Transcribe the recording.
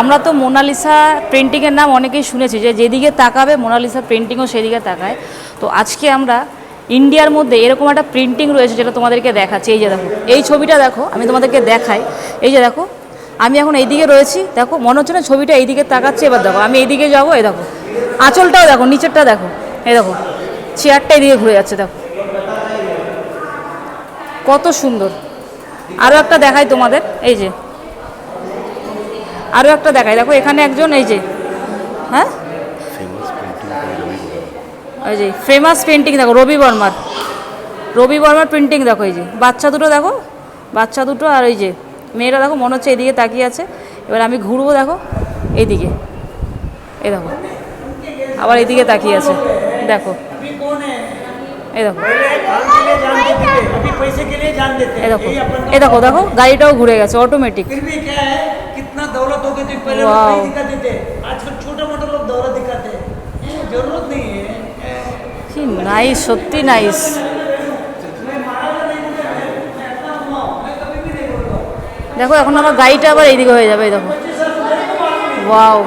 আমরা তো মোনালিসা প্রিন্টিংয়ের নাম অনেকেই শুনেছি যে যেদিকে তাকাবে মোনালিসা প্রিন্টিংও সেদিকে তাকায়। তো আজকে আমরা ইন্ডিয়ার মধ্যে এরকম একটা প্রিন্টিং রয়েছে যেটা তোমাদেরকে দেখাচ্ছি। এই যে দেখো, এই ছবিটা দেখো, আমি তোমাদেরকে দেখাই। এই যে দেখো, আমি এখন এইদিকে রয়েছি। দেখো, মনে হচ্ছে না ছবিটা এইদিকে তাকাচ্ছে। এবার দেখো, আমি এইদিকে যাব, এই দেখো। আঁচলটাও দেখো, নিচেরটা দেখো। এই দেখো চেয়ারটা এইদিকে ঘুরে যাচ্ছে, দেখো। কত সুন্দর। আরও একটা দেখাই তোমাদের। এই যে আরও একটা দেখাই। দেখো, এখানে একজন, এই যে হ্যাঁ? ওই যে ফেমাস পেন্টিং দেখো, রবি বর্মার। রবি বর্মার পেন্টিং দেখো, এই যে, বাচ্চা দুটো, দেখো, বাচ্চা দুটো আর ওই যে, মেয়েরা, দেখো, মনে হচ্ছে এদিকে তাকিয়ে আছে। এবার আমি ঘুরবো, দেখো, এইদিকে। এই দেখো, আবার এদিকে তাকিয়ে আছে, দেখো। এই দেখো। দেখো এ দেখো দেখো গাড়িটাও ঘুরে গেছে অটোমেটিক নাইস সত্যি নাইস দেখো এখন আমার গাড়িটা আবার এইদিকে হয়ে যাবে দেখো। ওয়াও